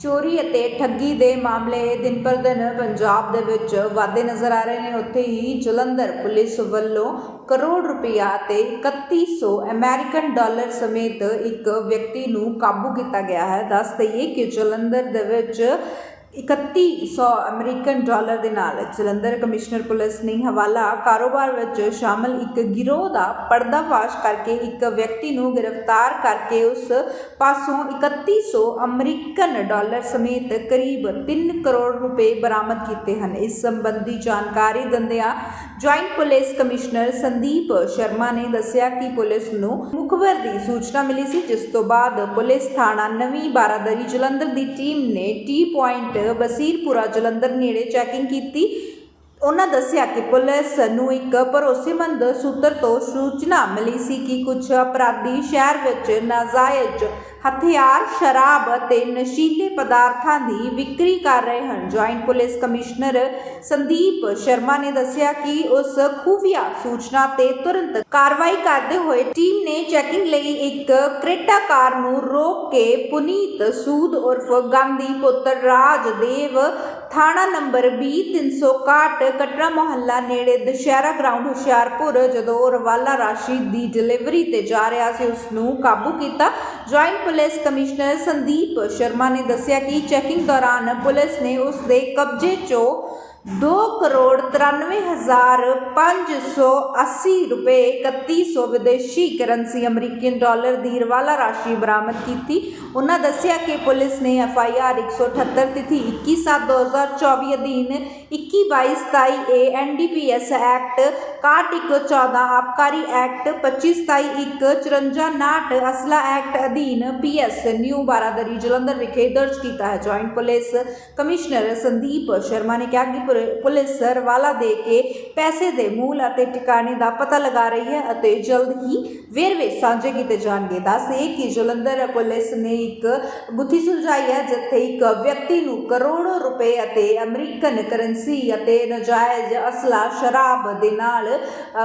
ਚੋਰੀ ਅਤੇ ਠੱਗੀ ਦੇ ਮਾਮਲੇ ਦਿਨ ਪਰ ਦਿਨ ਪੰਜਾਬ ਦੇ ਵਿੱਚ ਵਾਧੇ ਨਜ਼ਰ ਆ ਰਹੇ ਨੇ। ਉੱਥੇ ਹੀ ਜਲੰਧਰ ਪੁਲਿਸ ਵੱਲੋਂ ਕਰੋੜ ਰੁਪਇਆ ਤੇ 3100 ਅਮਰੀਕਨ ਡਾਲਰ ਸਮੇਤ ਇੱਕ ਵਿਅਕਤੀ ਨੂੰ ਕਾਬੂ ਕੀਤਾ ਗਿਆ ਹੈ। ਦੱਸ ਦਈਏ ਕਿ ਜਲੰਧਰ ਦੇ ਵਿੱਚ 3100 ਅਮਰੀਕਨ ਡਾਲਰ ਦੇ ਨਾਲ ਜਲੰਧਰ ਕਮਿਸ਼ਨਰ ਪੁਲਿਸ ਨੇ ਹਵਾਲਾ ਕਾਰੋਬਾਰ ਵਿੱਚ ਸ਼ਾਮਲ ਇੱਕ ਗਿਰੋਹ ਦਾ ਪਰਦਾਫਾਸ਼ ਕਰਕੇ ਇੱਕ ਵਿਅਕਤੀ ਨੂੰ ਗ੍ਰਿਫਤਾਰ ਕਰਕੇ ਉਸ ਪਾਸੋਂ 3100 ਅਮਰੀਕਨ ਡਾਲਰ ਸਮੇਤ ਕਰੀਬ 3 ਕਰੋੜ ਰੁਪਏ ਬਰਾਮਦ ਕੀਤੇ ਹਨ। ਇਸ ਸੰਬੰਧੀ ਜਾਣਕਾਰੀ ਦਿੰਦਿਆਂ joint police commissioner Sandeep Sharma ਨੇ ਦੱਸਿਆ ਕਿ ਪੁਲਿਸ ਨੂੰ ਮੁਖਬਰ ਦੀ ਸੂਚਨਾ ਮਿਲੀ ਸੀ, ਜਿਸ ਤੋਂ ਬਾਅਦ ਪੁਲਿਸ ਥਾਣਾ ਨਵੀਂ ਬਾਰਾਦਰੀ ਜਲੰਧਰ ਦੀ ਟੀਮ ਨੇ ਟੀ ਪੁਆਇੰਟ ਬਸੀਰਪੁਰਾ ਜਲੰਧਰ ਨੇੜੇ ਚੈਕਿੰਗ ਕੀਤੀ ਉਹਨਾਂ ਦੱਸਿਆ ਕਿ ਪੁਲਿਸ ਨੂੰ ਇੱਕ ਭਰੋਸੇਮੰਦ ਸੂਤਰ ਤੋਂ ਸੂਚਨਾ ਮਿਲੀ ਸੀ ਕਿ ਕੁਝ ਅਪਰਾਧੀ ਸ਼ਹਿਰ ਵਿੱਚ ਨਾਜਾਇਜ਼ ਹਥਿਆਰ, ਸ਼ਰਾਬ ਅਤੇ ਨਸ਼ੀਲੇ ਪਦਾਰਥਾਂ ਦੀ ਵਿਕਰੀ ਕਰ ਰਹੇ ਹਨ। Joint police commissioner Sandeep Sharma ਨੇ ਦੱਸਿਆ ਕਿ ਉਸ ਖੂਫੀਆ ਸੂਚਨਾ ਤੇ ਤੁਰੰਤ ਕਾਰਵਾਈ ਕਰਦੇ ਹੋਏ ਟੀਮ ਨੇ ਚੈਕਿੰਗ ਲਈ ਇੱਕ ਕ੍ਰੇਟਾ ਕਾਰ ਨੂੰ ਰੋਕ ਕੇ ਪੁਨੀਤ ਸੂਦ ਉਰਫ ਗਾਂਧੀ ਪੁੱਤਰ ਰਾਜਦੇਵ ਥਾਣਾ ਨੰਬਰ 20361 ਕਟਰਾ ਮੁਹੱਲਾ ਨੇੜੇ ਦੁਸ਼ਹਿਰਾ ਗਰਾਊਂਡ ਹੁਸ਼ਿਆਰਪੁਰ, ਜਦੋਂ ਰਵਾਲਾ ਰਾਸ਼ੀ ਦੀ ਡਿਲੀਵਰੀ ਤੇ ਜਾ ਰਿਹਾ ਸੀ ਉਸ ਨੂੰ ਕਾਬੂ ਕੀਤਾ। Joint police commissioner Sandeep Sharma ਨੇ ਦੱਸਿਆ ਕਿ ਚੈਕਿੰਗ ਦੌਰਾਨ ਪੁਲਿਸ ਨੇ ਉਸ ਦੇ ਕਬਜ਼ੇ 'ਚੋਂ ਦੋ ਕਰੋੜ 93580 ਰੁਪਏ 3100 ਵਿਦੇਸ਼ੀ ਕਰੰਸੀ ਅਮਰੀਕਨ ਡਾਲਰ ਦੀ ਰਵਾਲਾ ਰਾਸ਼ੀ ਬਰਾਮਦ ਕੀਤੀ। ਉਹਨਾਂ ਦੱਸਿਆ ਕਿ ਪੁਲਿਸ ਨੇ ਐਫ ਆਈ ਆਰ 178 ਤਿਥੀ 21/7/2024 ਅਧੀਨ 21/22 A N D P S act 6114 ਆਬਕਾਰੀ ਐਕਟ 25/21 ਅਸਲਾ ਐਕਟ ਅਧੀਨ P S new Baradari Jalandhar ਵਿਖੇ ਦਰਜ ਕੀਤਾ ਹੈ। Joint police commissioner Sandeep Sharma ਨੇ ਕਿਹਾ ਕਿ ਪੁਲਿਸ ਰਵਾਲਾ ਦੇ ਕੇ ਪੈਸੇ ਦੇ ਮੂਲ ਅਤੇ ਟਿਕਾਣੇ ਦਾ ਪਤਾ ਲਗਾ ਰਹੀ ਹੈ ਅਤੇ ਜਲਦ ਹੀ ਵੇਰਵੇ ਸਾਂਝੇ ਕੀਤੇ ਜਾਣਗੇ। ਦੱਸੇ ਕਿ ਜਲੰਧਰ ਪੁਲਿਸ ਨੇ ਇੱਕ ਗੁੱਥੀ ਸੁਲਝਾਈ ਹੈ, ਜਿੱਥੇ ਇੱਕ ਵਿਅਕਤੀ ਨੂੰ ਕਰੋੜੋ ਰੁਪਏ ਅਤੇ ਅਮਰੀਕਨ ਕਰੰਸੀ ਅਤੇ ਨਜਾਇਜ਼ ਅਸਲਾ ਸ਼ਰਾਬ ਦੇ ਨਾਲ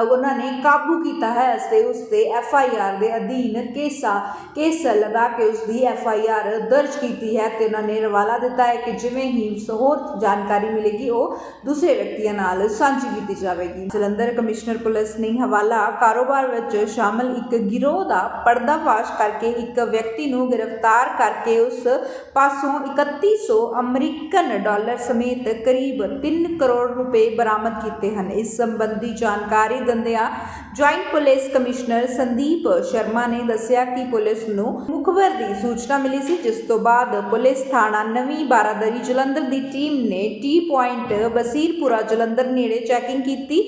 ਉਹਨਾਂ ਨੇ ਕਾਬੂ ਕੀਤਾ ਹੈ। ਅਤੇ ਉਸ ਤੇ ਐਫ ਆਈ ਆਰ ਦੇ ਅਧੀਨ ਕੇਸਾ, ਕੇਸ ਲਗਾ ਕੇ ਉਸ ਦੀ ਐਫ ਆਈ ਆਰ ਦਰਜ ਕੀਤੀ ਹੈ ਤੇ ਉਹਨਾਂ ਨੇ ਰਵਾਲਾ ਦਿੱਤਾ ਹੈ ਕਿ ਜਿਵੇਂ ਹੀ ਹੋਰ ਜਾਣਕਾਰੀ ਮਿਲੇਗੀ, ਉਹ ਦੂਸਰੇ ਵਿਅਕਤੀਆਂ ਨਾਲ ਸਾਂਝੀ ਕੀਤੀ ਜਾਵੇਗੀ। ਜਲੰਧਰ ਕਮਿਸ਼ਨਰ ਪੁਲਿਸ ਨੇ ਹਵਾਲਾ ਕਾਰੋਬਾਰ ਵਿੱਚ ਸ਼ਾਮਲ ਇੱਕ ਗਿਰੋਹ ਦਾ ਪਰਦਾਫਾਸ਼ ਕਰਕੇ ਇੱਕ ਵਿਅਕਤੀ ਨੂੰ ਗ੍ਰਿਫਤਾਰ ਕਰਕੇ ਉਸ ਪਾਸੋਂ 3100 ਅਮਰੀਕਨ ਡਾਲਰ ਸਮੇਤ ਕਰੀਬ 3 ਕਰੋੜ ਰੁਪਏ ਬਰਾਮਦ ਕੀਤੇ ਹਨ। ਇਸ ਸੰਬੰਧੀ ਜਾਣਕਾਰੀ ਦਿੰਦਿਆਂ joint police commissioner Sandeep Sharma ਨੇ ਦੱਸਿਆ ਕਿ ਪੁਲਿਸ ਨੂੰ ਮੁਖਬਰ ਦੀ ਸੂਚਨਾ ਮਿਲੀ ਸੀ, ਜਿਸ ਤੋਂ ਬਾਅਦ ਪੁਲਿਸ ਥਾਣਾ ਨਵੀਂ ਬਾਰਾਦਰੀ ਜਲੰਧਰ ਦੀ ਟੀਮ ਨੇ ਟੀ ਪੁਆਇੰਟ ਬਸੀਰਪੁਰਾ ਜਲੰਧਰ ਨੇੜੇ ਚੈਕਿੰਗ ਕੀਤੀ।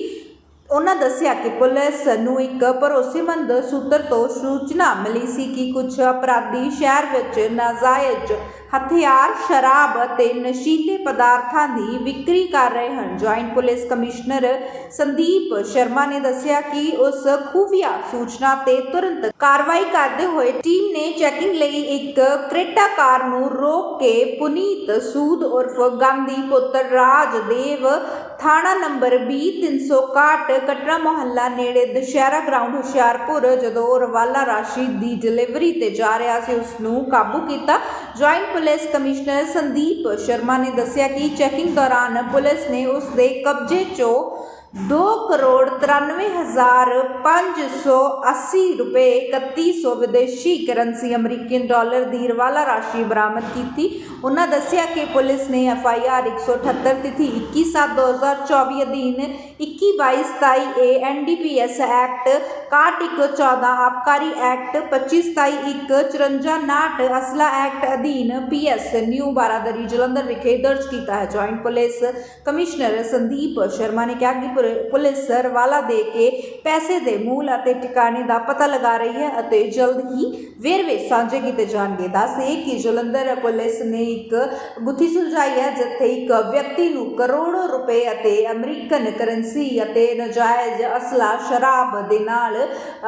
ਉਹਨਾਂ ਦੱਸਿਆ ਕਿ ਪੁਲਿਸ ਨੂੰ ਇੱਕ ਭਰੋਸੇਮੰਦ ਸੂਤਰ ਤੋਂ ਸੂਚਨਾ ਮਿਲੀ ਸੀ ਕਿ ਕੁਝ ਅਪਰਾਧੀ ਸ਼ਹਿਰ ਵਿੱਚ ਨਾਜਾਇਜ਼ ਹਥਿਆਰ, ਸ਼ਰਾਬ ਅਤੇ ਨਸ਼ੀਲੇ ਪਦਾਰਥਾਂ ਦੀ ਵਿਕਰੀ ਕਰ ਰਹੇ ਹਨ। Joint police commissioner Sandeep Sharma ਨੇ ਦੱਸਿਆ ਕਿ ਉਸ ਖੂਫੀਆ ਸੂਚਨਾ ਤੇ ਤੁਰੰਤ ਕਾਰਵਾਈ ਕਰਦੇ ਹੋਏ ਟੀਮ ਨੇ ਚੈਕਿੰਗ ਲਈ ਇੱਕ ਕ੍ਰੇਟਾ ਕਾਰ ਨੂੰ ਰੋਕ ਕੇ ਪੁਨੀਤ ਸੂਦ ਉਰਫ ਗਾਂਧੀ ਪੁੱਤਰ ਰਾਜਦੇਵ ਥਾਣਾ ਨੰਬਰ 20361 ਕਟਰਾ ਮੁਹੱਲਾ ਨੇੜੇ ਦੁਸ਼ਹਿਰਾ ਗਰਾਊਂਡ ਹੁਸ਼ਿਆਰਪੁਰ, ਜਦੋਂ ਰਵਾਲਾ ਰਾਸ਼ੀ ਦੀ ਡਿਲੀਵਰੀ ਤੇ ਜਾ ਰਿਹਾ ਸੀ ਉਸ ਨੂੰ ਕਾਬੂ ਕੀਤਾ। Joint police commissioner Sandeep Sharma ਨੇ ਦੱਸਿਆ ਕਿ ਚੈਕਿੰਗ ਦੌਰਾਨ ਪੁਲਿਸ ਨੇ ਉਸ ਦੇ ਕਬਜ਼ੇ 'ਚੋਂ ਦੋ ਕਰੋੜ 93580 ਰੁਪਏ 3100 ਵਿਦੇਸ਼ੀ ਕਰੰਸੀ ਅਮਰੀਕਨ ਡਾਲਰ ਦੀ ਰਵਾਲਾ ਰਾਸ਼ੀ ਬਰਾਮਦ ਕੀਤੀ। ਉਹਨਾਂ ਦੱਸਿਆ ਕਿ ਪੁਲਿਸ ਨੇ ਐਫ ਆਈ ਆਰ 178 ਤਿਥੀ 21/7/2024 ਅਧੀਨ 21/22 A N D P S act 6114 ਆਬਕਾਰੀ ਐਕਟ 25/21 ਅਸਲਾ ਐਕਟ ਅਧੀਨ P S new Baradari Jalandhar ਵਿਖੇ ਦਰਜ ਕੀਤਾ ਹੈ। Joint police commissioner Sandeep Sharma ਨੇ ਕਿਹਾ ਕਿ ਪੁਰ- ਪੁਲਿਸ ਰਵਾਲਾ ਦੇ ਕੇ ਪੈਸੇ ਦੇ ਮੂਲ ਅਤੇ ਟਿਕਾਣੇ ਦਾ ਪਤਾ ਲਗਾ ਰਹੀ ਹੈ ਅਤੇ ਜਲਦ ਹੀ ਵੇਰਵੇ ਸਾਂਝੇ ਕੀਤੇ ਜਾਣਗੇ। ਦੱਸੇ ਕਿ ਜਲੰਧਰ ਪੁਲਿਸ ਨੇ ਇੱਕ ਗੁੱਥੀ ਸੁਲਝਾਈ ਹੈ, ਜਿੱਥੇ ਇੱਕ ਵਿਅਕਤੀ ਨੂੰ ਕਰੋੜੋ ਰੁਪਏ ਅਤੇ ਅਮਰੀਕਨ ਕਰੰਸੀ ਅਤੇ ਨਜਾਇਜ਼ ਅਸਲਾ ਸ਼ਰਾਬ ਦੇ ਨਾਲ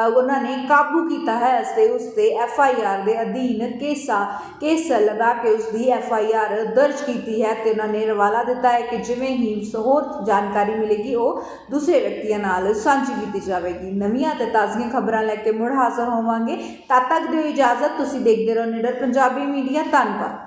ਉਹਨਾਂ ਨੇ ਕਾਬੂ ਕੀਤਾ ਹੈ। ਅਤੇ ਉਸ ਤੇ ਐਫ ਆਈ ਆਰ ਦੇ ਅਧੀਨ ਕੇਸਾ, ਕੇਸ ਲਗਾ ਕੇ ਉਸ ਦੀ ਐਫ ਆਈ ਆਰ ਦਰਜ ਕੀਤੀ ਹੈ ਤੇ ਉਹਨਾਂ ਨੇ ਰਵਾਲਾ ਦਿੱਤਾ ਹੈ ਕਿ ਜਿਵੇਂ ਹੀ ਹੋਰ ਜਾਣਕਾਰੀ ਮਿਲੇਗੀ, ਉਹ ਦੂਸਰੇ ਵਿਅਕਤੀਆਂ ਨਾਲ ਸਾਂਝੀ ਕੀਤੀ ਜਾਵੇਗੀ। ਨਵੀਆਂ ਤੇ ਤਾਜ਼ੀਆਂ ਖਬਰਾਂ ਲੈ ਕੇ ਮੁੜ ਹਾਜ਼ਰ ਹੋਵਾਂਗੇ। ਤਦ ਤੱਕ ਦਿਓ ਇਜਾਜ਼ਤ, ਤੁਸੀਂ ਦੇਖਦੇ ਰਹੋ ਨਿਡਰ ਪੰਜਾਬੀ ਮੀਡੀਆ। ਧੰਨਵਾਦ।